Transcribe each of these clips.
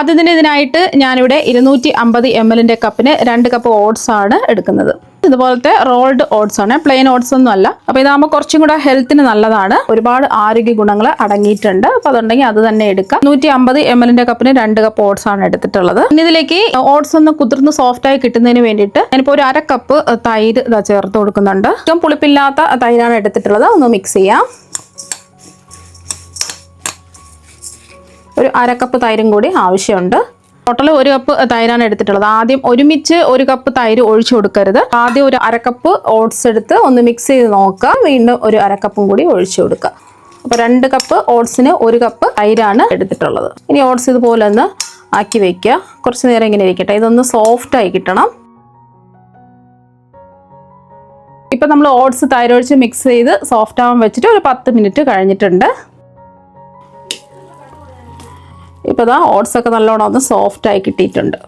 അതിന് ഇതിനായിട്ട് ഞാനിവിടെ ഇരുന്നൂറ്റി അമ്പത് എം എല്ലിന്റെ കപ്പിന് രണ്ട് കപ്പ് ഓട്സ് ആണ് എടുക്കുന്നത്. ഇതുപോലത്തെ റോൾഡ് ഓട്സ് ആണ് പ്ലെയിൻ ഓട്സ് ഒന്നും അല്ല. അപ്പോൾ ഇതാകുമ്പോൾ കുറച്ചും കൂടെ ഹെൽത്തിന് നല്ലതാണ്. ഒരുപാട് ആരോഗ്യ ഗുണങ്ങൾ അടങ്ങിയിട്ടുണ്ട്. അപ്പോൾ അതുണ്ടെങ്കിൽ അത് തന്നെ എടുക്കാം. നൂറ്റി അമ്പത് എം എല്ലിന്റെ കപ്പിന് രണ്ട് കപ്പ് ഓട്സ് ആണ് എടുത്തിട്ടുള്ളത്. ഇനി ഇതിലേക്ക് ഓട്സ് ഒന്ന് കുതിർന്ന് സോഫ്റ്റ് ആയി കിട്ടുന്നതിന് വേണ്ടിയിട്ട് ഞാനിപ്പോൾ ഒരു അര കപ്പ് തൈര് ചേർത്ത് കൊടുക്കുന്നുണ്ട്. ഏറ്റവും പുളിപ്പില്ലാത്ത തൈരാണ് എടുത്തിട്ടുള്ളത്. ഒന്ന് മിക്സ് ചെയ്യാം. ഒരു അര കപ്പ് തൈരും കൂടി ആവശ്യമുണ്ട്. ടോട്ടൽ ഒരു കപ്പ് തൈരാണ് എടുത്തിട്ടുള്ളത്. ആദ്യം ഒരുമിച്ച് ഒരു കപ്പ് തൈര് ഒഴിച്ചു കൊടുക്കരുത്. ആദ്യം ഒരു അരക്കപ്പ് കപ്പ് ഓട്സ് എടുത്ത് ഒന്ന് മിക്സ് ചെയ്ത് നോക്കുക. വീണ്ടും ഒരു അരക്കപ്പും കപ്പും കൂടി ഒഴിച്ചു കൊടുക്കുക. അപ്പോൾ രണ്ട് കപ്പ് ഓട്സിന് ഒരു കപ്പ് തൈരാണ് എടുത്തിട്ടുള്ളത്. ഇനി ഓട്സ് ഇതുപോലെ ഒന്ന് ആക്കി വെക്കുക. കുറച്ച് നേരം ഇങ്ങനെ ഇരിക്കട്ടെ. ഇതൊന്ന് സോഫ്റ്റ് ആയി കിട്ടണം. ഇപ്പം നമ്മൾ ഓട്സ് തൈരൊഴിച്ച് മിക്സ് ചെയ്ത് സോഫ്റ്റ് ആവാൻ വെച്ചിട്ട് ഒരു പത്ത് മിനിറ്റ് കഴിഞ്ഞിട്ടുണ്ട്. ഇപ്പോൾ ഇതാ ഓട്സ് ഒക്കെ നല്ലോണം ഒന്ന് സോഫ്റ്റ് ആയി കിട്ടിയിട്ടുണ്ട്.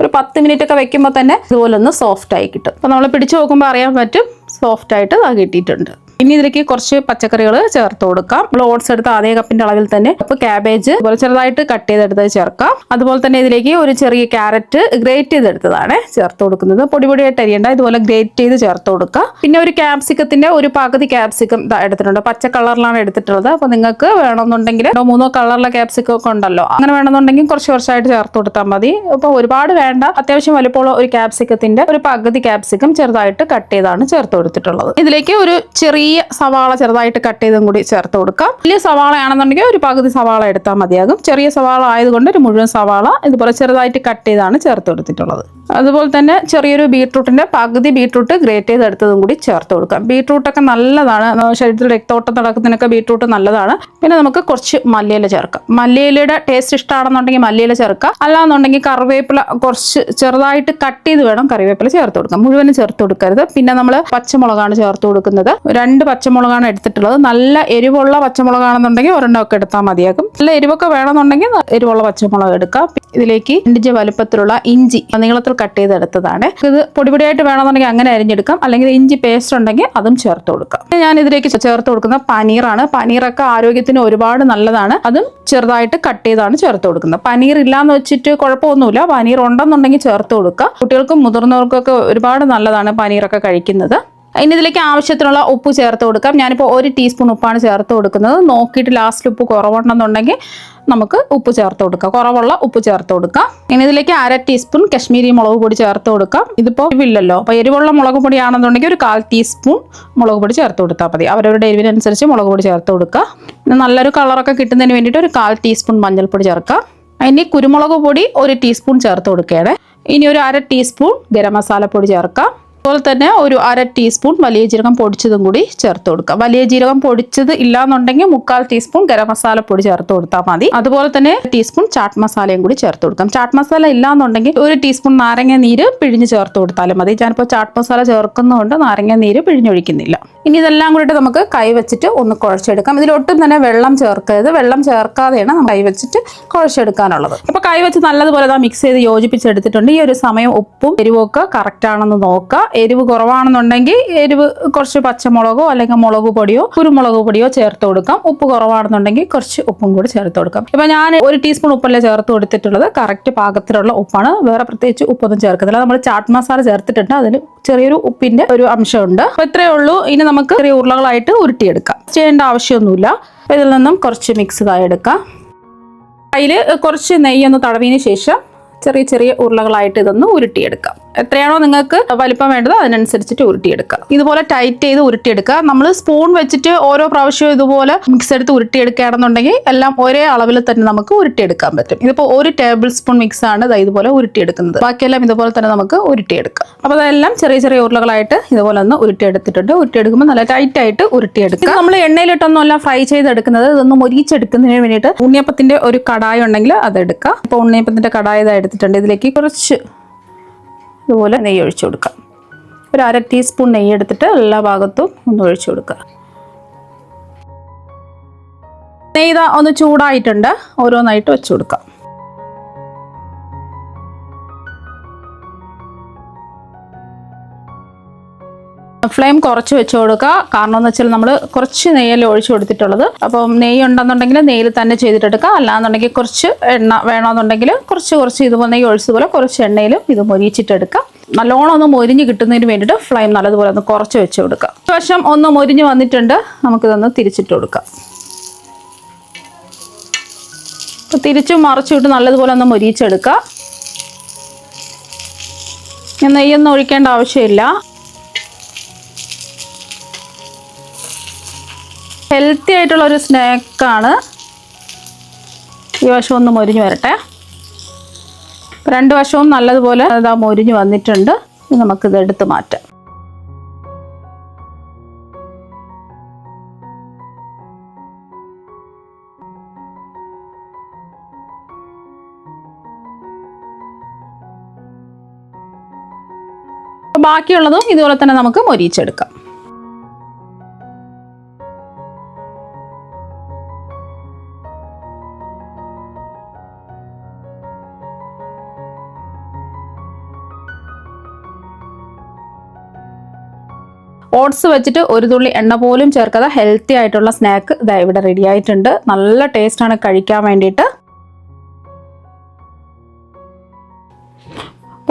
ഒരു പത്ത് മിനിറ്റ് ഒക്കെ വെക്കുമ്പോൾ തന്നെ ഇതുപോലെ ഒന്ന് സോഫ്റ്റ് ആയി കിട്ടും. അപ്പോൾ നമ്മൾ പിടിച്ചു നോക്കുമ്പോൾ അറിയാൻ പറ്റും സോഫ്റ്റ് ആയിട്ട് അത് കിട്ടിയിട്ടുണ്ട്. ഇനി ഇതിലേക്ക് കുറച്ച് പച്ചക്കറികൾ ചേർത്ത് കൊടുക്കാം. നമ്മൾ ഓട്സ് എടുത്ത കപ്പിന്റെ അളവിൽ തന്നെ അപ്പോൾ ക്യാബേജ് അതുപോലെ ചെറുതായിട്ട് കട്ട് ചെയ്തെടുത്ത് ചേർക്കാം. അതുപോലെ തന്നെ ഇതിലേക്ക് ഒരു ചെറിയ ക്യാരറ്റ് ഗ്രേറ്റ് ചെയ്തെടുത്തതാണ് ചേർത്ത് കൊടുക്കുന്നത്. പൊടി പൊടിയായിട്ട് അരിയണ്ട ഇതുപോലെ ഗ്രേറ്റ് ചെയ്ത് ചേർത്ത് കൊടുക്കാം. പിന്നെ ഒരു ക്യാപ്സിക്കത്തിന്റെ ഒരു പകുതി ക്യാപ്സിക്കം എടുത്തിട്ടുണ്ട്. പച്ച കളറിലാണ് എടുത്തിട്ടുള്ളത്. അപ്പോൾ നിങ്ങൾക്ക് വേണമെന്നുണ്ടെങ്കിൽ മൂന്നോ കളറിലെ ക്യാപ്സിക്കം ഒക്കെ ഉണ്ടല്ലോ. അങ്ങനെ വേണമെന്നുണ്ടെങ്കിൽ കുറച്ച് കുറച്ചായിട്ട് ചേർത്ത് കൊടുത്താൽ മതി. അപ്പോൾ ഒരുപാട് വേണ്ട. അത്യാവശ്യം വലുപ്പമുള്ള ഒരു ക്യാപ്സിക്കത്തിന്റെ ഒരു പകുതി ക്യാപ്സിക്കം ചെറുതായിട്ട് കട്ട് ചെയ്താണ് ചേർത്ത് കൊടുത്തിട്ടുള്ളത്. ഇതിലേക്ക് ഒരു ചെറിയ സവാള ചെറുതായിട്ട് കട്ട് ചെയ്തും കൂടി ചേർത്ത് കൊടുക്കാം. വലിയ സവാളയാണെന്നുണ്ടെങ്കിൽ ഒരു പകുതി സവാള എടുത്താൽ മതിയാകും. ചെറിയ സവാള ആയതുകൊണ്ട് ഒരു മുഴുവൻ സവാള ഇതുപോലെ ചെറുതായിട്ട് കട്ട് ചെയ്താണ് ചേർത്ത് കൊടുത്തിട്ടുള്ളത്. അതുപോലെ തന്നെ ചെറിയൊരു ബീട്രൂട്ടിന്റെ പകുതി ബീട്രൂട്ട് ഗ്രേറ്റ് ചെയ്തെടുത്തതും കൂടി ചേർത്ത് കൊടുക്കാം. ബീട്രൂട്ടൊക്കെ നല്ലതാണ്. ശരീരത്തിൽ രക്തോട്ടം നടക്കുന്നതിനൊക്കെ ബീട്രൂട്ട് നല്ലതാണ്. പിന്നെ നമുക്ക് കുറച്ച് മല്ലിയില ചേർക്കാം. മല്ലിയിലയുടെ ടേസ്റ്റ് ഇഷ്ടമാണെന്നുണ്ടെങ്കിൽ മല്ലിയില ചേർക്കാം. അല്ലാന്നുണ്ടെങ്കിൽ കറിവേപ്പില കുറച്ച് ചെറുതായിട്ട് കട്ട് ചെയ്ത് വേണം കറിവേപ്പില ചേർത്ത് കൊടുക്കാം. മുഴുവനും ചേർത്ത് കൊടുക്കരുത്. പിന്നെ നമ്മൾ പച്ചമുളകാണ് ചേർത്ത് കൊടുക്കുന്നത്. രണ്ട് പച്ചമുളകാണ് എടുത്തിട്ടുള്ളത്. നല്ല എരിവുള്ള പച്ചമുളകാണെന്നുണ്ടെങ്കിൽ ഒരെണ്ണമൊക്കെ എടുത്താൽ മതിയാകും. നല്ല എരിവൊക്കെ വേണമെന്നുണ്ടെങ്കിൽ എരിവുള്ള പച്ചമുളക് എടുക്കാം. ഇതിലേക്ക് ഇഞ്ചി വലുപ്പത്തിലുള്ള ഇഞ്ചി നീളത്തിൽ കട്ട് ചെയ്തെടുത്തതാണ്. ഇത് പൊടിപൊടിയായിട്ട് വേണമെന്നുണ്ടെങ്കിൽ അങ്ങനെ അരിഞ്ഞെടുക്കാം. അല്ലെങ്കിൽ ഇഞ്ചി പേസ്റ്റ് ഉണ്ടെങ്കിൽ അതും ചേർത്ത് കൊടുക്കാം. ഞാൻ ഇതിലേക്ക് ചേർത്ത് കൊടുക്കുന്ന പനീറാണ്. പനീറൊക്കെ ആരോഗ്യത്തിന് ഒരുപാട് നല്ലതാണ്. അതും ചെറുതായിട്ട് കട്ട് ചെയ്താണ് ചേർത്ത് കൊടുക്കുന്നത്. പനീർ ഇല്ലാന്ന് വെച്ചിട്ട് കുഴപ്പമൊന്നുമില്ല. പനീർ ഉണ്ടെന്നുണ്ടെങ്കിൽ ചേർത്ത് കൊടുക്കുക കുട്ടികൾക്കും മുതിർന്നവർക്കൊക്കെ ഒരുപാട് നല്ലതാണ് പനീറൊക്കെ കഴിക്കുന്നത്. ഇനി ഇതിലേക്ക് ആവശ്യത്തിനുള്ള ഉപ്പ് ചേർത്ത് കൊടുക്കാം. ഞാനിപ്പോൾ ഒരു ടീസ്പൂൺ ഉപ്പാണ് ചേർത്ത് കൊടുക്കുന്നത്. നോക്കിയിട്ട് ലാസ്റ്റ് ഉപ്പ് കുറവുണ്ടെന്നുണ്ടെങ്കിൽ നമുക്ക് ഉപ്പ് ചേർത്ത് കൊടുക്കാം. കുറവുള്ള ഉപ്പ് ചേർത്ത് കൊടുക്കാം. ഇനി ഇതിലേക്ക് അര ടീസ്പൂൺ കശ്മീരി മുളക് പൊടി ചേർത്ത് കൊടുക്കാം. ഇതിപ്പോൾ എരിവില്ലല്ലോ അപ്പോൾ എരിവുള്ള മുളക് പൊടിയാണെന്നുണ്ടെങ്കിൽ ഒരു കാൽ ടീസ്പൂൺ മുളക് പൊടി ചേർത്ത് കൊടുത്താൽ മതി. അവരവരുടെ എരിവിനനുസരിച്ച് മുളക് പൊടി ചേർത്ത് കൊടുക്കുക. നല്ലൊരു കളറൊക്കെ കിട്ടുന്നതിന് വേണ്ടിയിട്ട് ഒരു കാൽ ടീസ്പൂൺ മഞ്ഞൾപ്പൊടി ചേർക്കാം ഇനി കുരുമുളക് പൊടി ഒരു ടീസ്പൂൺ ചേർത്ത് കൊടുക്കുകയാണ്. ഇനി ഒരു അര ടീസ്പൂൺ ഗരം മസാലപ്പൊടി ചേർക്കാം അതുപോലെ തന്നെ ഒരു അര ടീസ്പൂൺ വലിയ ജീരകം പൊടിച്ചതും കൂടി ചേർത്ത് കൊടുക്കുക വലിയ ജീരകം പൊടിച്ചത് ഇല്ലാന്നുണ്ടെങ്കിൽ മുക്കാൽ ടീസ്പൂൺ ഗരം മസാല പൊടി ചേർത്ത് കൊടുത്താൽ മതി. അതുപോലെ തന്നെ ടീസ്പൂൺ ചാട്ട് മസാലയും കൂടി ചേർത്ത് കൊടുക്കാം. ചാട്ട് മസാല ഇല്ലാന്നുണ്ടെങ്കിൽ ഒരു ടീസ്പൂൺ നാരങ്ങ നീര് പിഴിഞ്ഞ് ചേർത്ത് കൊടുത്താലും മതി. ഞാനിപ്പോൾ ചാട്ട് മസാല ചേർക്കുന്നതുകൊണ്ട് നാരങ്ങ നീര് പിഴിഞ്ഞൊഴിക്കുന്നില്ല. ഇനി ഇതെല്ലാം കൂടിയിട്ട് നമുക്ക് കൈ വെച്ചിട്ട് ഒന്ന് കുഴച്ചെടുക്കാം. ഇതിലൊട്ടും തന്നെ വെള്ളം ചേർക്കരുത്. വെള്ളം ചേർക്കാതെയാണ് നമ്മൾ കൈ വെച്ചിട്ട് കുഴച്ചെടുക്കാനുള്ളത്. അപ്പോൾ കൈ വെച്ച് നല്ലതുപോലെ മിക്സ് ചെയ്ത് യോജിപ്പിച്ചെടുത്തിട്ടുണ്ട്. ഈ ഒരു സമയം ഉപ്പും എരിവൊക്കെ കറക്റ്റ് ആണെന്ന് നോക്കുക. എരിവ് കുറവാണെന്നുണ്ടെങ്കിൽ എരിവ് കുറച്ച് പച്ചമുളകോ അല്ലെങ്കിൽ മുളക് പൊടിയോ കുരുമുളക് പൊടിയോ ചേർത്ത് കൊടുക്കാം. ഉപ്പ് കുറവാണെന്നുണ്ടെങ്കിൽ കുറച്ച് ഉപ്പും കൂടി ചേർത്ത് കൊടുക്കാം. ഇപ്പൊ ഞാൻ ഒരു ടീസ്പൂൺ ഉപ്പല്ലേ ചേർത്ത് കൊടുത്തിട്ടുള്ളത്. കറക്റ്റ് പാകത്തിലുള്ള ഉപ്പാണ്. വേറെ പ്രത്യേകിച്ച് ഉപ്പൊന്നും ചേർക്കുന്നില്ല. നമ്മൾ ചാട്ട് മസാല ചേർത്തിട്ടുണ്ട്. അതിന് ചെറിയൊരു ഉപ്പിന്റെ ഒരു അംശമുണ്ട്. അപ്പൊ ഇത്രയേ ഉള്ളൂ. ഇനി നമുക്ക് ചെറിയ ഉരുളകളായിട്ട് ഉരുട്ടിയെടുക്കാം. ചെയ്യേണ്ട ആവശ്യമൊന്നുമില്ല. ഇതിൽ നിന്നും കുറച്ച് മിക്സ് ആയി എടുക്കാം. അതിൽ കുറച്ച് നെയ്യൊന്ന് തടവിയതിന് ശേഷം ചെറിയ ചെറിയ ഉരുളകളായിട്ട് ഇതൊന്ന് ഉരുട്ടിയെടുക്കാം. എത്രയാണോ നിങ്ങൾക്ക് വലിപ്പം വേണ്ടത് അതിനനുസരിച്ചിട്ട് ഉരുട്ടിയെടുക്കുക. ഇതുപോലെ ടൈറ്റ് ചെയ്ത് ഉരുട്ടിയെടുക്കുക. നമ്മൾ സ്പൂൺ വെച്ചിട്ട് ഓരോ പ്രാവശ്യവും ഇതുപോലെ മിക്സ് എടുത്ത് ഉരുട്ടിയെടുക്കുകയാണെന്നുണ്ടെങ്കിൽ എല്ലാം ഒരേ അളവിൽ തന്നെ നമുക്ക് ഉരുട്ടിയെടുക്കാൻ പറ്റും. ഇതിപ്പോൾ ഒരു ടേബിൾ സ്പൂൺ മിക്സ് ആണ് ഇതുപോലെ ഉരുട്ടിയെടുക്കുന്നത്. ബാക്കിയെല്ലാം ഇതുപോലെ തന്നെ നമുക്ക് ഉരുട്ടിയെടുക്കാം. അപ്പോൾ അതെല്ലാം ചെറിയ ചെറിയ ഉരുളകളായിട്ട് ഇതുപോലെ ഒന്ന് ഉരുട്ടിയെടുത്തിട്ടുണ്ട്. ഉരുട്ടിയെടുക്കുമ്പോൾ നല്ല ടൈറ്റ് ആയിട്ട് ഉരുട്ടിയെടുക്കുക. നമ്മൾ എണ്ണയിലിട്ടൊന്നും അല്ല ഫ്രൈ ചെയ്തെടുക്കുന്നത്. ഇതൊന്ന് മൊരിച്ചെടുക്കുന്നതിന് വേണ്ടിയിട്ട് ഉണ്ണിയപ്പത്തിന്റെ ഒരു കടായ ഉണ്ടെങ്കിൽ അതെടുക്കുക. ഇപ്പോൾ ഉണ്ണിയപ്പത്തിന്റെ കടായ എടുത്തിട്ടുണ്ട്. ഇതിലേക്ക് കുറച്ച് ഇതുപോലെ നെയ്യ് ഒഴിച്ചു കൊടുക്കാം ഒരു അര ടീസ്പൂൺ നെയ്യ് എടുത്തിട്ട് എല്ലാ ഭാഗത്തും ഒന്ന് ഒഴിച്ചു കൊടുക്കുക. നെയ്ത ഒന്ന് ചൂടായിട്ടുണ്ട്. ഓരോന്നായിട്ട് വെച്ചു കൊടുക്കാം. ഫ്ലെയിം കുറച്ച് വെച്ച് കൊടുക്കുക. കാരണം എന്ന് വെച്ചാൽ നമ്മൾ കുറച്ച് നെയ്യൽ ഒഴിച്ചു കൊടുത്തിട്ടുള്ളത്. അപ്പം നെയ്യ് ഉണ്ടെന്നുണ്ടെങ്കിൽ നെയ്യിൽ തന്നെ ചെയ്തിട്ടെടുക്കുക. അല്ലാന്നുണ്ടെങ്കിൽ കുറച്ച് എണ്ണ വേണമെന്നുണ്ടെങ്കിൽ കുറച്ച് കുറച്ച് ഇതുപോലെ നെയ്യ് ഒഴിച്ചതുപോലെ കുറച്ച് എണ്ണയിലും ഇത് മൊരിച്ചിട്ടെടുക്കുക. നല്ലോണം ഒന്ന് മൊരിഞ്ഞ് കിട്ടുന്നതിന് വേണ്ടിയിട്ട് ഫ്ലെയിം നല്ലതുപോലെ ഒന്ന് കുറച്ച് വെച്ച് കൊടുക്കുക. ശേഷം ഒന്ന് മൊരിഞ്ഞ് വന്നിട്ടുണ്ട്. നമുക്കിതൊന്ന് തിരിച്ചിട്ട് കൊടുക്കാം. തിരിച്ചും മറിച്ചിട്ട് നല്ലതുപോലെ ഒന്ന് മൊരിച്ചെടുക്കുക. ഞാൻ നെയ്യൊന്നും ഒഴിക്കേണ്ട ആവശ്യമില്ല. ഹെൽത്തി ആയിട്ടുള്ള ഒരു സ്നാക്കാണ് ഈ വശം ഒന്ന് മൊരിഞ്ഞ് വരട്ടെ. രണ്ട് വശവും നല്ലതുപോലെ അതാ മൊരിഞ്ഞ് വന്നിട്ടുണ്ട്. നമുക്കിത് എടുത്ത് മാറ്റാം. ബാക്കിയുള്ളതും ഇതുപോലെ തന്നെ നമുക്ക് മൊരിച്ചെടുക്കാം ഓട്സ് വെച്ചിട്ട് ഒരു തുള്ളി എണ്ണ പോലും ചേർക്കാതെ ഹെൽത്തി ആയിട്ടുള്ള സ്നാക്ക് ഇതാ ഇവിടെ റെഡി ആയിട്ടുണ്ട്. നല്ല ടേസ്റ്റാണ് കഴിക്കാൻ വേണ്ടിയിട്ട്.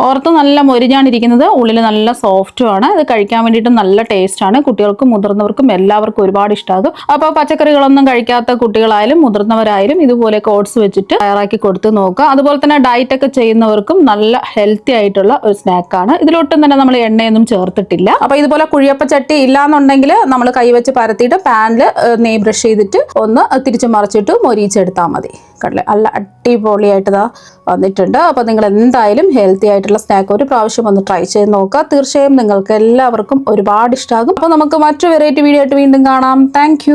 പുറത്ത് നല്ല മൊരിഞ്ഞാണിരിക്കുന്നത് ഉള്ളിൽ നല്ല സോഫ്റ്റും ആണ്. ഇത് കഴിക്കാൻ വേണ്ടിയിട്ട് നല്ല ടേസ്റ്റാണ് കുട്ടികൾക്കും മുതിർന്നവർക്കും എല്ലാവർക്കും ഒരുപാട് ഇഷ്ടമാകും അപ്പോൾ പച്ചക്കറികളൊന്നും കഴിക്കാത്ത കുട്ടികളായാലും മുതിർന്നവരായാലും ഇതുപോലെ ഓട്സ് വെച്ചിട്ട് തയ്യാറാക്കി കൊടുത്ത് നോക്കുക. അതുപോലെ തന്നെ ഡയറ്റ് ഒക്കെ ചെയ്യുന്നവർക്കും നല്ല ഹെൽത്തി ആയിട്ടുള്ള ഒരു സ്നാക്കാണ് ഇതിലൊട്ടും തന്നെ നമ്മൾ എണ്ണയൊന്നും ചേർത്തിട്ടില്ല. അപ്പോൾ ഇതുപോലെ കുഴിയപ്പ ചട്ടി ഇല്ലാന്നുണ്ടെങ്കിൽ നമ്മൾ കൈവച്ച് പരത്തിയിട്ട് പാനിൽ നെയ് ബ്രഷ് ചെയ്തിട്ട് ഒന്ന് തിരിച്ചു മറിച്ചിട്ട് മൊരിയിച്ചെടുത്താൽ മതി. കടല. നല്ല അടിപൊളിയായിട്ട് ഇതാ വന്നിട്ടുണ്ട്. അപ്പോൾ നിങ്ങൾ എന്തായാലും ഹെൽത്തി ആയിട്ടുള്ള സ്നാക്ക് ഒരു പ്രാവശ്യം ഒന്ന് ട്രൈ ചെയ്ത് നോക്കുക. തീർച്ചയായും നിങ്ങൾക്ക് എല്ലാവർക്കും ഒരുപാട് ഇഷ്ടമാകും അപ്പോൾ നമുക്ക് മറ്റു വെറൈറ്റി വീഡിയോ ആയിട്ട് വീണ്ടും കാണാം. താങ്ക്